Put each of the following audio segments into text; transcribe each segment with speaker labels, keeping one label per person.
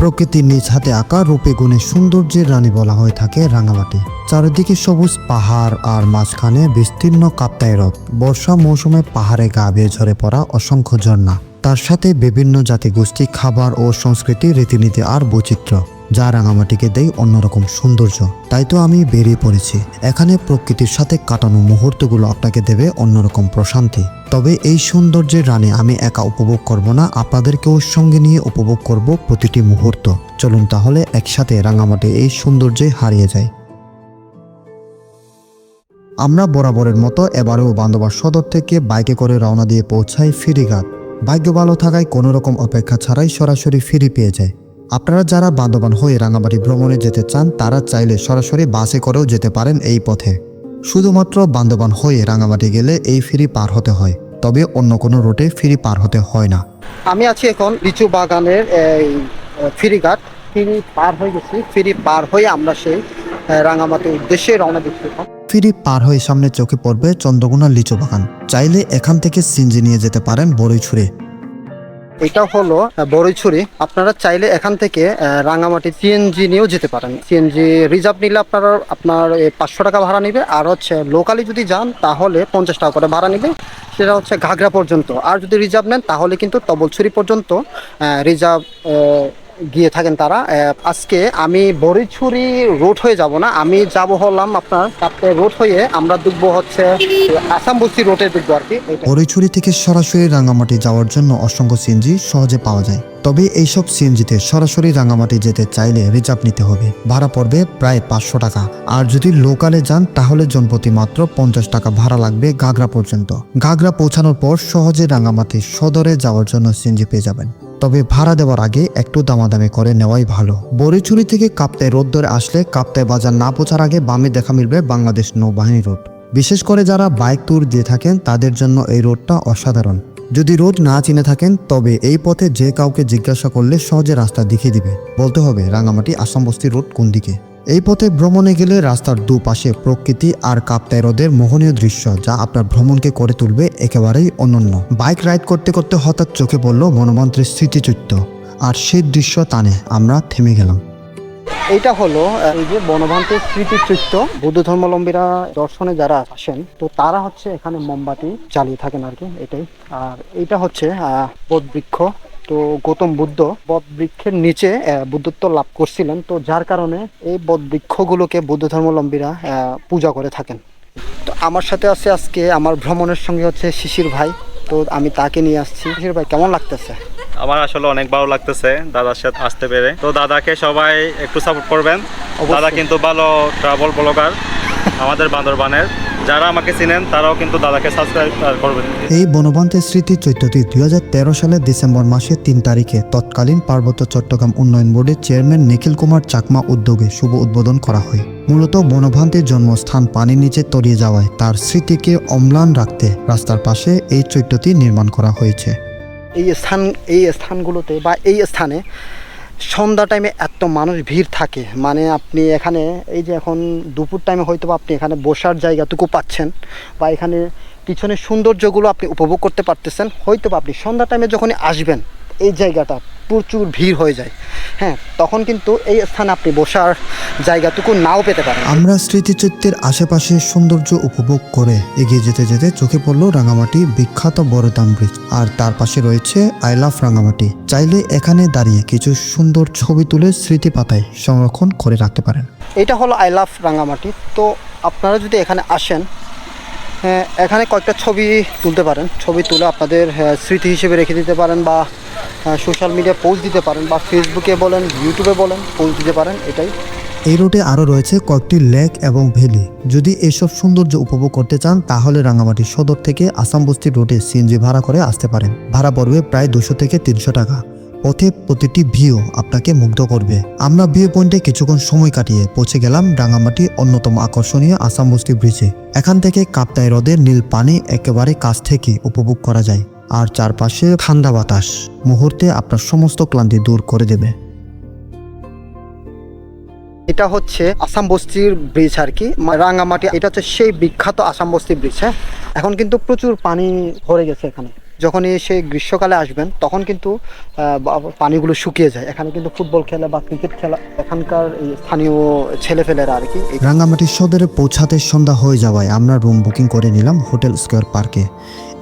Speaker 1: প্রকৃতির নিজ হাতে আঁকা রূপে গুণে সৌন্দর্যের রানী বলা হয়ে থাকে রাঙামাটি। চারিদিকে সবুজ পাহাড় আর মাঝখানে বিস্তীর্ণ কাপ্তাই রথ বর্ষা মৌসুমে পাহাড়ে গা বেয়ে ঝরে পড়া অসংখ্য ঝর্ণা। তার সাথে বিভিন্ন জাতিগোষ্ঠী, খাবার ও সংস্কৃতি রীতিনীতি আর বৈচিত্র্য। যা রাঙামাটিকে দেয় অন্যরকম সৌন্দর্য। তাই তো আমি বেরিয়ে পড়েছি। এখানে প্রকৃতির সাথে কাটানো মুহূর্তগুলো আপনাকে দেবে অন্যরকম প্রশান্তি। তবে এই সৌন্দর্যের রানে আমি একা উপভোগ করব না, আপনাদেরকেও সঙ্গে নিয়ে উপভোগ করব প্রতিটি মুহূর্ত। চলুন তাহলে একসাথে রাঙামাটি এই সৌন্দর্যে হারিয়ে যাই। আমরা বরাবরের মতো এবারেও বান্দরবান সদর থেকে বাইকে করে রওনা দিয়ে পৌঁছাই ফেরিঘাট। ভাগ্য ভালো থাকায় কোনো রকম অপেক্ষা ছাড়াই সরাসরি ফিরি পেয়ে যায় আপনারা যারা বান্ধবান হয়ে রাঙামাটি ভ্রমণে যেতে চান তারা চাইলে সরাসরি বাসে করেও যেতে পারেন এই পথে। শুধুমাত্র বান্ধবান হয়ে রাঙামাটি গেলে এই ফেরি পার হতে হয় তবে অন্য কোনো রুটে ফেরি পার হতে হয় না।
Speaker 2: আমি আছি এখন লিচু বাগানের এই ফেরিঘাট ফেরি পার হয়ে গেছি ফেরি পার হয়ে আমরা সেই রাঙামাটির উদ্দেশ্যে রওনা দিচ্ছি।
Speaker 1: ফেরি পার হয়ে সামনে চোখে পড়বে চন্দ্রগুনা লিচু বাগান। চাইলে এখান থেকে সিঞ্জি নিয়ে যেতে পারেন বড়ইছুরে
Speaker 2: এটা হলো বড়ইছড়ি। আপনারা চাইলে এখান থেকে রাঙামাটি সিএনজি নিয়েও যেতে পারেন। সিএনজি রিজার্ভ নিলে আপনার আপনার পাঁচশো টাকা ভাড়া নিবে। আর হচ্ছে লোকালি যদি যান, তাহলে পঞ্চাশ টাকা করে ভাড়া নিবে। সেটা হচ্ছে ঘাগরা পর্যন্ত। আর যদি রিজার্ভ নেন, তাহলে কিন্তু তবলছড়ি পর্যন্ত রিজার্ভ গিয়ে থাকেন তারা। আজকে আমি বড়িছড়ি রোড হয়ে যাব না, আমি যাব হলাম আপনার কাপ্তে রোড হয়ে, আমরা ডুববো হচ্ছে আসাম বস্তি রোডে ডুববো আর কি।
Speaker 1: বড়ইছড়ি থেকে সরাসরি রাঙামাটি যাওয়ার জন্য অসংখ্য সিএনজি সহজে পাওয়া যায়। তবে এইসব সিএনজিতে সরাসরি রাঙামাটি যেতে চাইলে রিজার্ভ নিতে হবে। ভাড়া পড়বে প্রায় পাঁচশো টাকা। আর যদি লোকালে যান, তাহলে জনপ্রতি মাত্র পঞ্চাশ টাকা ভাড়া লাগবে গাগরা পর্যন্ত। গাগরা পৌঁছানোর পর সহজে রাঙামাটি সদরে যাওয়ার জন্য সিএনজি পেয়ে যাবেন। তবে ভাড়া দেওয়ার আগে একটু দামাদামি করে নেওয়াই ভালো। বড়িচুরি থেকে কাপ্তায় রোড ধরে আসলে কাপ্তায় বাজার না পৌঁছার আগে বামে দেখা মিলবে বাংলাদেশ নৌবাহিনী রোড। বিশেষ করে যারা বাইক ট্যুর দিয়ে থাকেন, তাদের জন্য এই রোডটা অসাধারণ। যদি রোড না চিনে থাকেন, তবে এই পথে যে কাউকে জিজ্ঞাসা করলে সহজে রাস্তা দেখিয়ে দিবে। বলতে হবে, রাঙামাটি আসাম বস্তি রোড কোন দিকে? এই পথে ভ্রমণে গেলে রাস্তার দুপাশে প্রকৃতি আর কাপ্তাই মোহনীয় দৃশ্য যা আপনার ভ্রমণকে করে তুলবে একেবারেই অনন্য। বাইক রাইড করতে করতে হঠাৎ চোখে পড়ল বনমন্ত্রের স্মৃতিচিত্র আর সেই দৃশ্য টানে আমরা থেমে গেলাম।
Speaker 2: এইটা হলো এই যে বনভান্তের স্মৃতিচিত্র বৌদ্ধ ধর্মাবলম্বীরা দর্শনে যারা আসেন তো তারা হচ্ছে এখানে মোমবাতি জ্বালিয়ে থাকেন আর কি এটাই। আর এটা হচ্ছে আহ, বটবৃক্ষ তো গৌতম বুদ্ধ বটবৃক্ষের নিচে বুদ্ধত্ব লাভ করছিলেন। তো যার কারণে এই বটবৃক্ষগুলোকে বৌদ্ধ ধর্মাবলম্বীরা পূজা করে থাকেন। তো আমার সাথে আছে আজকে আমার ভ্রমণের সঙ্গে হচ্ছে শিশির ভাই। তো আমি তাকে নিয়ে আসছি। শিশির ভাই কেমন লাগতেছে?
Speaker 3: আমার আসলে অনেক ভালো লাগতেছে দাদার সাথে আসতে পেরে। তো দাদাকে সবাই একটু সাপোর্ট করবেন। দাদা কিন্তু ভালো ট্রাভেল ব্লগার আমাদের বান্দরবানের। যারা আমাকে চিনেন তারাও কিন্তু দাদাকে সাবস্ক্রাইব করবেন।
Speaker 1: এই বনবন্তের স্মৃতি চৈত্যটি দুই সালের ডিসেম্বর মাসের তিন তারিখে তৎকালীন পার্বত্য চট্টগ্রাম উন্নয়ন বোর্ডের চেয়ারম্যান নিখিল কুমার চাকমা উদ্যোগে শুভ উদ্বোধন করা হয়। মূলত বনভান্তের জন্মস্থান পানির নিচে তলিয়ে যাওয়ায় তার স্মৃতিকে অম্লান রাখতে রাস্তার পাশে এই চৈত্যটি নির্মাণ করা হয়েছে।
Speaker 2: এই স্থান এই স্থানগুলোতে বা এই স্থানে সন্ধ্যা টাইমে এত মানুষ ভিড় থাকে। মানে আপনি এখানে, এই যে এখন দুপুর টাইমে হয়তো আপনি এখানে বসার জায়গাটুকু পাচ্ছেন বা এখানে পিছনের সৌন্দর্যগুলো আপনি উপভোগ করতে পারতেছেন হয়তো আপনি সন্ধ্যা টাইমে যখনই আসবেন, এই জায়গাটা প্রচুর ভিড় হয়ে যায়। হ্যাঁ তখন কিন্তু এই স্থানে আপনি বসার জায়গাটুকু নাও পেতে পারেন।
Speaker 1: আমরা স্মৃতিচিত্রের আশেপাশে সৌন্দর্য উপভোগ করে এগিয়ে যেতে যেতে চোখে পড়ল রাঙামাটি বিখ্যাত বড়দাম ব্রিজ। আর তার পাশে রয়েছে আই লাভ রাঙামাটি। চাইলে এখানে দাঁড়িয়ে কিছু সুন্দর ছবি তুলে স্মৃতি পাতায় সংরক্ষণ করে রাখতে পারেন।
Speaker 2: এটা হলো আই লাভ রাঙামাটি। তো আপনারা যদি এখানে আসেন এখানে কয়েকটা ছবি তুলতে পারেন। ছবি তুলে আপনাদের হ্যাঁ, স্মৃতি হিসেবে রেখে দিতে পারেন বা সোশ্যাল মিডিয়া পোস্ট দিতে পারেন বা ফেসবুকে বলেন ইউটিউবে বলেন পোস্ট দিতে পারেন এটাই।
Speaker 1: এই রুটে আরও রয়েছে কয়েকটি লেক এবং ভ্যালি যদি এসব সৌন্দর্য উপভোগ করতে চান তাহলে রাঙামাটি সদর থেকে আসাম বস্তি রোডে সিএনজি ভাড়া করে আসতে পারেন। ভাড়া পড়বে প্রায় দুশো থেকে তিনশো টাকা। পথে প্রতিটি ভিউ আপনাকে মুগ্ধ করবে। আমরা ভিউ পয়েন্টে কিছুক্ষণ সময় কাটিয়ে পৌঁছে গেলাম রাঙামাটি অন্যতম আকর্ষণীয় আসাম বস্তি ব্রিজে। এখান থেকে কাপ্তাই হ্রদের নীল পানি একেবারে কাছ থেকে উপভোগ করা যায়। আর চারপাশে ঠান্ডা বাতাস। মুহূর্তে আপনার সমস্ত ক্লান্তি দূর করে দেবে।
Speaker 2: এটা হচ্ছে আসাম বস্তির ব্রিজ আর কি। রাঙামাটি, এটা হচ্ছে সেই বিখ্যাত আসাম বস্তি ব্রিজ হ্যাঁ? এখন কিন্তু প্রচুর পানি ভরে গেছে এখানে। যখনই সেই গ্রীষ্মকালে আসবেন, তখন কিন্তু পানিগুলো শুকিয়ে যায়। এখানে কিন্তু ফুটবল খেলা বা ক্রিকেট খেলা এখানকার স্থানীয় ছেলেফেলেরা আর কি
Speaker 1: রাঙ্গামাটি সদরে পৌঁছাতে সন্ধ্যা হয়ে যাওয়ায় আমরা রুম বুকিং করে নিলাম হোটেল স্কোয়ার পার্কে।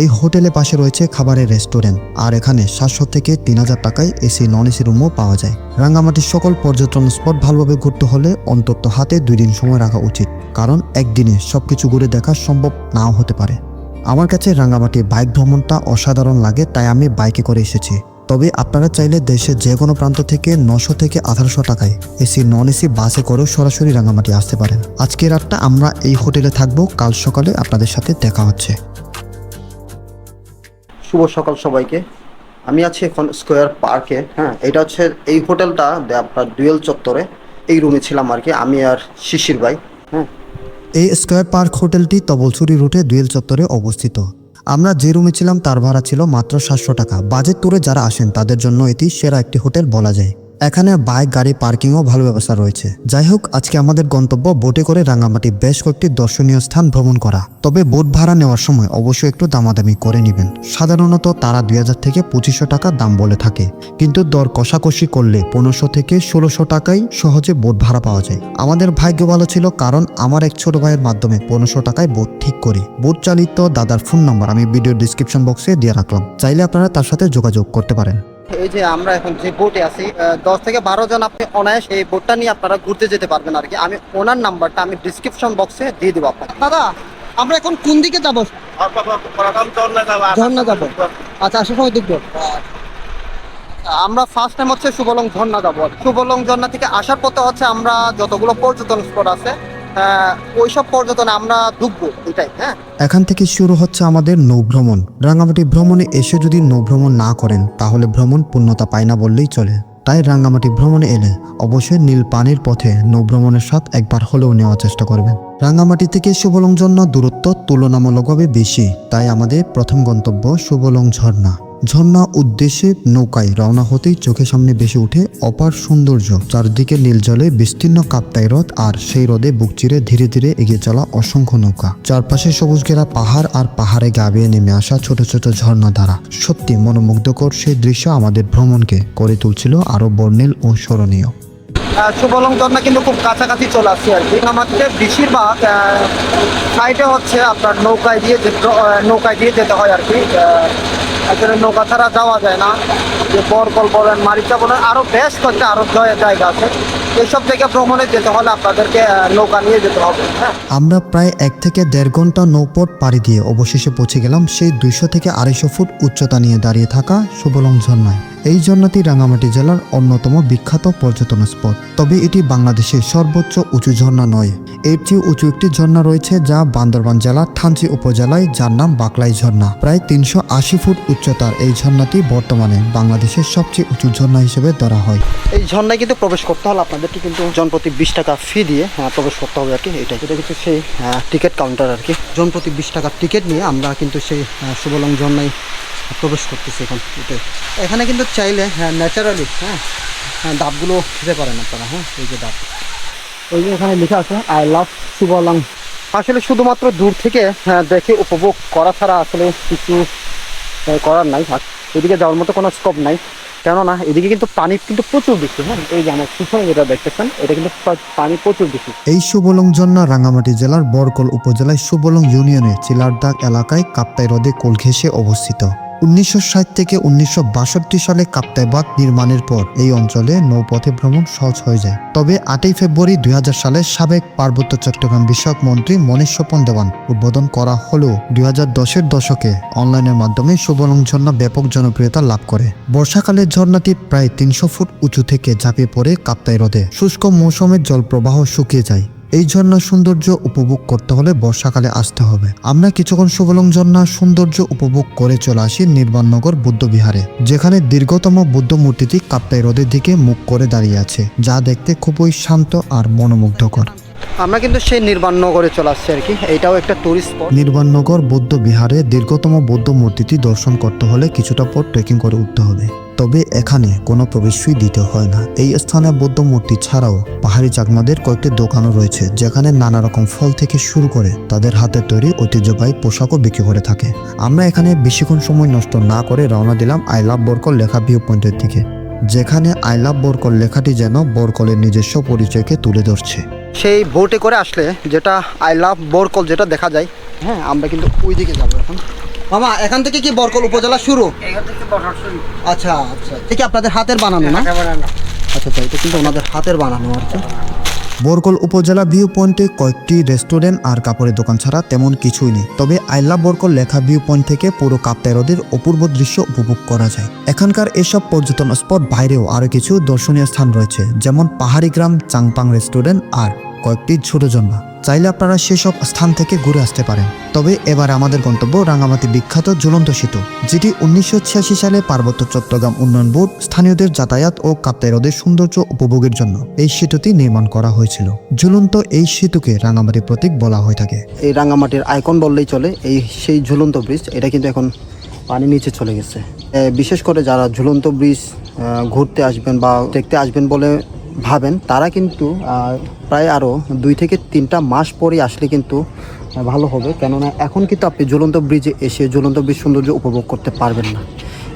Speaker 1: এই হোটেলের পাশে রয়েছে খাবারের রেস্টুরেন্ট। আর এখানে সাতশো থেকে তিন হাজার টাকায় এসি নন এসি রুমও পাওয়া যায়। রাঙ্গামাটির সকল পর্যটন স্পট ভালোভাবে ঘুরতে হলে অন্তত হাতে দুই দিন সময় রাখা উচিত। কারণ একদিনে সবকিছু ঘুরে দেখা সম্ভব নাও হতে পারে। আমার কাছে রাঙ্গামাটি বাইক ভ্রমণটা অসাধারণ লাগে, তাই আমি বাইকে করে এসেছি। তবে আপনারা চাইলে দেশের যে কোনো প্রান্ত থেকে নশো থেকে আঠারোশো টাকায় এসি, নন এসি বাসে করেও সরাসরি রাঙামাটি আসতে পারেন। আজকের রাতটা আমরা এই হোটেলে থাকব, কাল সকালে আপনাদের সাথে দেখা হচ্ছে।
Speaker 2: শুভ সকাল সবাইকে। আমি আছি এখন স্কোয়ার পার্কে হ্যাঁ এটা হচ্ছে এই হোটেলটা আপনার ডুয়েল চত্বরে, এই রুমে ছিলাম আর কি, আমি আর শিশির ভাই।
Speaker 1: এই স্কোয়ার পার্ক হোটেলটি তবলছুরি রুটে দুয়েল চত্বরে অবস্থিত। আমরা যে রুমে ছিলাম তার ভাড়া ছিল মাত্র সাতশো টাকা। বাজেট ট্যুরে যারা আসেন তাদের জন্য এটি সেরা একটি হোটেল বলা যায়। এখানে বাইক, গাড়ি পার্কিংও ভালো ব্যবস্থা রয়েছে। যাই হোক আজকে আমাদের গন্তব্য বোটে করে রাঙামাটি বেশ কয়েকটি দর্শনীয় স্থান ভ্রমণ করা। তবে বোট ভাড়া নেওয়ার সময় অবশ্যই একটু দামাদামি করে নেবেন। সাধারণত তারা দুই হাজার থেকে পঁচিশশো টাকা দাম বলে থাকে। কিন্তু দর কষাকষি করলে পনেরোশো থেকে ষোলোশো টাকায় সহজে বোট ভাড়া পাওয়া যায়। আমাদের ভাগ্য ভালো ছিল কারণ আমার এক ছোট ভাইয়ের মাধ্যমে পনেরোশো টাকায় বোট ঠিক করি। বোট চালিত দাদার ফোন নাম্বার আমি ভিডিও ডিসক্রিপশন বক্সে দিয়ে রাখলাম। চাইলে আপনারা তার সাথে যোগাযোগ করতে পারেন।
Speaker 2: এই যে আমরা এখন যে বোটে আছি দশ থেকে বারো জন আপনি অনায়াস এই বোটটা নিয়ে আপনারা ঘুরতে যেতে পারবেন আর কি। আমি ওনার নাম্বারটা আমি ডিসক্রিপশন বক্সে দিয়ে দেবো আপনাকে। দাদা আমরা এখন কোন দিকে যাব? ঝর্ণা যাব। আচ্ছা আসার সময় দেখব। আমরা ফার্স্ট টাইম হচ্ছে সুবলং ঝর্ণা যাব। সুবলং ঝর্ণা থেকে আসার পথে হচ্ছে আমরা যতগুলো পর্যটন স্পট আছে ওইসব পর্যটনে আমরা ঢুকবো এটাই হ্যাঁ?
Speaker 1: এখান থেকে শুরু হচ্ছে আমাদের নৌভ্রমণ। রাঙ্গামাটি ভ্রমণে এসে যদি নৌভ্রমণ না করেন, তাহলে ভ্রমণ পূর্ণতা পায় না বললেই চলে। তাই রাঙ্গামাটি ভ্রমণে এলে অবশ্যই নীল পানির পথে নৌভ্রমণের স্বাদ একবার হলেও নেওয়ার চেষ্টা করবেন। রাঙ্গামাটি থেকে সুবলং ঝর্ণা দূরত্ব তুলনামূলকভাবে বেশি, তাই আমাদের প্রথম গন্তব্য সুবলং ঝর্ণা। ঝর্ণা উদ্দেশ্যে নৌকায় রওনা হতেই চোখের সামনে বেশি উঠে অপার সৌন্দর্য। চারদিকে নীল জলে বিস্তীর্ণ কাপ্তাই হ্রদ আর সেই হ্রদে বুক চিরে ধীরে ধীরে এগিয়ে চলা অসংখ্য নৌকা। চারপাশে সবুজ ঘেরা পাহাড় আর পাহাড়ে গাবিয়ে নেমে আসা ছোট ছোট ঝর্ণা ধারা সত্যি মনোমুগ্ধকর সেই দৃশ্য আমাদের ভ্রমণকে করে তুলছিল আরও বর্ণিল ও স্মরণীয়।
Speaker 2: সুবলং ঝর্ণা কিন্তু খুব কাছাকাছি চলে আসছে আর কি। আমাদের বেশিরভাগ সাইডে হচ্ছে আপনার নৌকায় দিয়ে নৌকায় দিয়ে যেতে হয় আর কি। আসলে নৌকা ছাড়া যাওয়া যায় না। যে বরকল বলেন, মারিচা বলেন আরও বেশ কয়েকটা আরও জয়- জায়গা আছে। এইসব জায়গা ভ্রমণে যেতে হলে আপনাদেরকে নৌকা নিয়ে যেতে হবে হ্যাঁ?
Speaker 1: আমরা প্রায় এক থেকে দেড় ঘণ্টা নৌপথ পাড়ি দিয়ে অবশেষে পৌঁছে গেলাম সেই দুইশো থেকে আড়াইশো ফুট উচ্চতা নিয়ে দাঁড়িয়ে থাকা সুবলং ঝর্ণায়। এই ঝর্ণাটি রাঙামাটি জেলার অন্যতম বিখ্যাত পর্যটন স্পট। তবে এটি বাংলাদেশের সর্বোচ্চ উঁচু ঝর্ণা নয়। এর চেয়ে উঁচু একটি ঝর্ণা রয়েছে যা বান্দরবান জেলার থানচি উপজেলায় যার নাম বাকলাই ঝর্ণা। প্রায় তিনশো আশি ফুট উচ্চতার এই ঝর্ণাটি বর্তমানে বাংলাদেশের সবচেয়ে উঁচু ঝর্ণা হিসেবে ধরা হয়।
Speaker 2: এই ঝর্ণায় কিন্তু প্রবেশ করতে হলে আপনাদেরকে কিন্তু জনপ্রতি বিশ টাকা ফি দিয়ে হ্যাঁ, প্রবেশ করতে হবে আর কি। এটাই এটা কিন্তু সেই টিকিট কাউন্টার আর কি। জনপ্রতি বিশ টাকার টিকিট নিয়ে আমরা কিন্তু সেই সুবলং ঝর্ণায় প্রবেশ করতেছি এখন। এখানে কিন্তু চাইলে হ্যাঁ ন্যাচারালি হ্যাঁ হ্যাঁ, ডাবগুলো খেতে পারেন আপনারা হ্যাঁ এই যে ডাব। ওই যে এখানে লেখা আছে আই লাভ সুবলং আসলে শুধুমাত্র দূর থেকে হ্যাঁ, দেখে উপভোগ করা ছাড়া আসলে কিছু করার নাই। এদিকে যাওয়ার মতো কোনো স্কোপ নাই। কেননা এদিকে কিন্তু পানি কিন্তু প্রচুর বেশি হ্যাঁ এই যে আমার পিছনে যেটা দেখতেছেন এটা কিন্তু পানি প্রচুর বেশি।
Speaker 1: এই সুবলং ঝর্ণা রাঙ্গামাটি জেলার বরকল উপজেলায় সুবলং ইউনিয়নের চিলারদাগ এলাকায় কাপ্তাই হ্রদে কোল ঘেঁষে অবস্থিত। উনিশশো ষাট থেকে উনিশশো বাষট্টি সালে কাপ্তাই বাঁধ নির্মাণের পর এই অঞ্চলে নৌপথে ভ্রমণ সহজ হয়ে যায়। তবে আটই ফেব্রুয়ারি দুই হাজার সালে সাবেক পার্বত্য চট্টগ্রাম বিষয়ক মন্ত্রী মনীষ স্বপন দেওয়ান উদ্বোধন করা হলেও দুই হাজার দশের দশকে অনলাইনের মাধ্যমে সুবলং ঝর্ণা ব্যাপক জনপ্রিয়তা লাভ করে। বর্ষাকালে ঝর্ণাটি প্রায় তিনশো ফুট উঁচু থেকে ঝাঁপিয়ে পড়ে কাপ্তাই হ্রদে। শুষ্ক মৌসুমে জলপ্রবাহ শুকিয়ে যায়। এই ঝর্ণার সৌন্দর্য উপভোগ করতে হলে বর্ষাকালে আসতে হবে। আমরা কিছুক্ষণ সুবলং ঝর্ণার সৌন্দর্য উপভোগ করে চলে আসি নির্বাণনগর বুদ্ধ বিহারে যেখানে দীর্ঘতম বুদ্ধ মূর্তিটি কাপ্তাই হ্রদের দিকে মুখ করে দাঁড়িয়ে আছে যা দেখতে খুবই শান্ত আর মনোমুগ্ধকর।
Speaker 2: আমরা কিন্তু সেই নির্বাণনগরে চলে আসছি আর কি। এটাও একটা টুরিস্ট স্পট
Speaker 1: নির্বাণনগর বৌদ্ধ বিহারে দীর্ঘতম বৌদ্ধ মূর্তিটি দর্শন করতে হলে কিছুটা পর ট্রেকিং করে উঠতে হবে। তবে এখানে কোনো প্রবেশই দিতে হয় না। এই স্থানে বৌদ্ধ মূর্তি ছাড়াও পাহাড়ি চাকমাদের কয়েকটি দোকানও রয়েছে, যেখানে নানা রকম ফল থেকে শুরু করে তাদের হাতে তৈরি ঐতিহ্যবাহী পোশাকও বিক্রি করে থাকে। আমরা এখানে বেশিক্ষণ সময় নষ্ট না করে রওনা দিলাম আই লাভ বরকল লেখা ভিউ পয়েন্টের দিকে, যেখানে আই লাভ বরকল লেখাটি যেন বরকলের নিজস্ব পরিচয়কে তুলে ধরছে।
Speaker 2: সেই বোটে করে আসলে যেটা আই লাভ বরকল যেটা দেখা যায় হ্যাঁ আমরা কিন্তু ওই দিকে যাব এখন। মামা এখান থেকে কি বরকল উপজেলা শুরু? আচ্ছা আচ্ছা। ঠিক আপনাদের হাতের বানানো না? আচ্ছা আচ্ছা এটা কিন্তু ওনাদের হাতের বানানো আর কি।
Speaker 1: বরকল উপজেলা ভিউ পয়েন্টে কয়েকটি রেস্টুরেন্ট আর কাপড়ের দোকান ছাড়া তেমন কিছুই নেই। তবে আইলা বরকল লেখা ভিউ পয়েন্ট থেকে পুরো কাপ্তাই হ্রদের অপূর্ব দৃশ্য উপভোগ করা যায়। এখানকার এসব পর্যটন স্পট বাইরেও আরও কিছু দর্শনীয় স্থান রয়েছে যেমন পাহাড়ি গ্রাম চাংপাং রেস্টুরেন্ট আর কয়েকটি ছোট জন্মা। চাইলে আপনারা সেসব স্থান থেকে ঘুরে আসতে পারেন। তবে এবার আমাদের গন্তব্য রাঙামাটি বিখ্যাত ঝুলন্ত সেতু, যেটি উনিশশো ছিয়াশি সালে পার্বত্য চট্টগ্রাম উন্নয়ন বোর্ড স্থানীয়দের যাতায়াত ও কাপ্তাই হ্রদের সৌন্দর্য উপভোগের জন্য এই সেতুটি নির্মাণ করা হয়েছিল। ঝুলন্ত এই সেতুকে রাঙামাটি প্রতীক বলা হয়ে থাকে।
Speaker 2: এই রাঙামাটির আইকন বললেই চলে, এই সেই ঝুলন্ত ব্রিজ, এটা কিন্তু এখন পানি নিচে চলে গেছে। বিশেষ করে যারা ঝুলন্ত ব্রিজ ঘুরতে আসবেন বা দেখতে আসবেন বলে ভাবেন, তারা কিন্তু প্রায় আরও দুই থেকে তিনটা মাস পরে আসলে কিন্তু ভালো হবে। কেননা এখন কিন্তু আপনি জ্বলন্ত ব্রিজে এসে জ্বলন্ত ব্রিজ সৌন্দর্য উপভোগ করতে পারবেন না।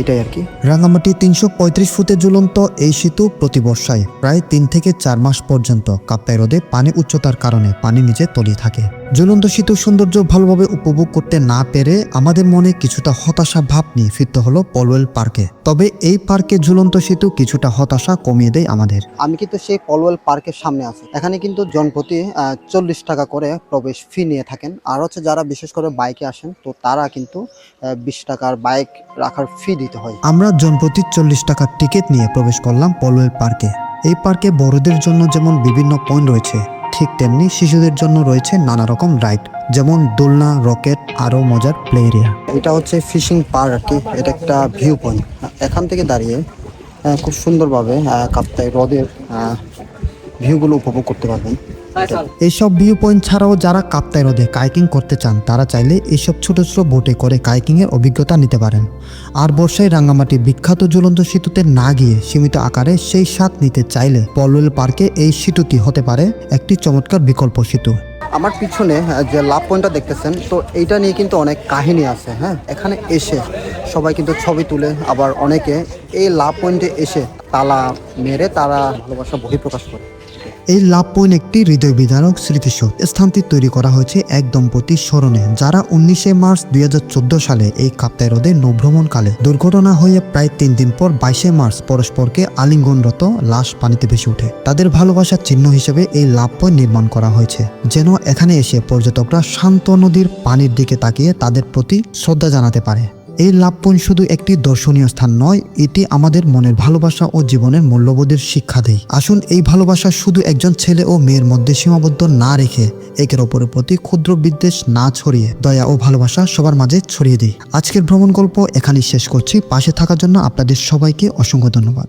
Speaker 2: এটাই আর কি।
Speaker 1: রাঙামাটি তিনশো পঁয়ত্রিশ ফুটে ঝুলন্ত এই সেতু প্রতি বর্ষায় প্রায় তিন থেকে চার মাস পর্যন্ত কাপ্তাই রোদে পানি উচ্চতার কারণে পানি নিচে তলিয়ে থাকে। ঝুলন্ত সেতুর সৌন্দর্য ভালোভাবে উপভোগ করতে না পেরে আমাদের মনে কিছুটা হতাশা ভাব নিয়ে ফিরতে হলো পলওয়েল পার্কে। তবে এই পার্কে ঝুলন্ত সেতু কিছুটা হতাশা কমিয়ে দেয় আমাদের।
Speaker 2: আমি কিন্তু সেই পলওয়েল পার্কের সামনে আছি। এখানে কিন্তু জনপ্রতি চল্লিশ টাকা করে প্রবেশ ফি নিয়ে থাকেন। আর হচ্ছে যারা বিশেষ করে বাইকে আসেন তো তারা কিন্তু বিশ টাকার বাইক রাখার ফি দিতে হয়।
Speaker 1: আমরা জনপ্রতি চল্লিশ টাকার টিকিট নিয়ে প্রবেশ করলাম পলওয়েল পার্কে। এই পার্কে বড়দের জন্য যেমন বিভিন্ন পয়েন্ট রয়েছে ঠিক তেমনি শিশুদের জন্য রয়েছে নানা রকম রাইড, যেমন দোলনা, রকেট আরও মজার প্লে এরিয়া।
Speaker 2: এটা হচ্ছে ফিশিং পার্ক আর কি, এটা একটা ভিউ পয়েন্ট। এখান থেকে দাঁড়িয়ে খুব সুন্দরভাবে কাপ্তাই হ্রদের ভিউগুলো উপভোগ করতে পারবেন।
Speaker 1: এইসব ভিউ পয়েন্ট ছাড়াও যারা কাপ্তাই হ্রদে কাইকিং করতে চান তারা চাইলে এইসব ছোট ছোট বোটে করে কাইকিংয়ের অভিজ্ঞতা নিতে পারেন। আর বর্ষায় রাঙ্গামাটি বিখ্যাত ঝুলন্ত সেতুতে না গিয়ে সীমিত আকারে সেই স্বাদ নিতে চাইলে পলওয়েল পার্কে এই সেতুটি হতে পারে একটি চমৎকার বিকল্প সেতু।
Speaker 2: আমার পিছনে যে লাভ পয়েন্টটা দেখতেছেন তো এইটা নিয়ে কিন্তু অনেক কাহিনী আছে হ্যাঁ? এখানে এসে সবাই কিন্তু ছবি তুলে আবার অনেকে এই লাভ পয়েন্টে এসে তালা মেরে তারা ভালোবাসা বহিঃপ্রকাশ করে।
Speaker 1: এই লাভ পয়েন্ট একটি হৃদয় বিধারক স্মৃতিসৌধ। স্থানটি তৈরি করা হয়েছে এক দম্পতির স্মরণে, যারা উনিশে মার্চ দুই হাজার চোদ্দ সালে এই কাপ্তাই হ্রদে নৌভ্রমণকালে দুর্ঘটনা হয়ে প্রায় তিন দিন পর বাইশে মার্চ পরস্পরকে আলিঙ্গনরত লাশ পানিতে ভেসে ওঠে। তাদের ভালোবাসার চিহ্ন হিসেবে এই লাভ পয়েন্ট নির্মাণ করা হয়েছে। যেন এখানে এসে পর্যটকরা শান্ত নদীর পানির দিকে তাকিয়ে তাদের প্রতি শ্রদ্ধা জানাতে পারে। এই লাভপন শুধু একটি দর্শনীয় স্থান নয়, এটি আমাদের মনের ভালোবাসা ও জীবনের মূল্যবোধের শিক্ষা দেয়। আসুন এই ভালোবাসা শুধু একজন ছেলে ও মেয়ের মধ্যে সীমাবদ্ধ না রেখে একের ওপরের প্রতি ক্ষুদ্র বিদ্বেষ না ছড়িয়ে দয়া ও ভালোবাসা সবার মাঝে ছড়িয়ে দিই। আজকের ভ্রমণ গল্প এখানেই শেষ করছি। পাশে থাকার জন্য আপনাদের সবাইকে অসংখ্য ধন্যবাদ।